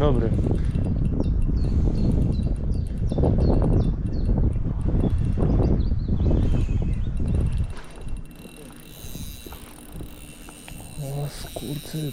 Ну, Добре. Ось курцею.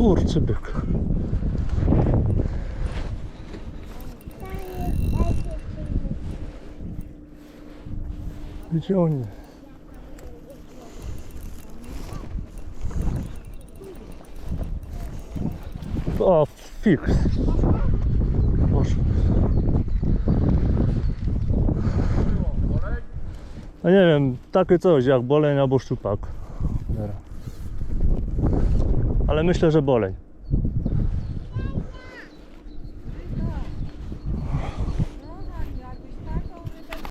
Skurczybyk. Skurczybyk. Gdzie oni? O, fix. Boże. No nie wiem, takie coś jak boleń albo szczupak. Dobra. Ale myślę, że boleń.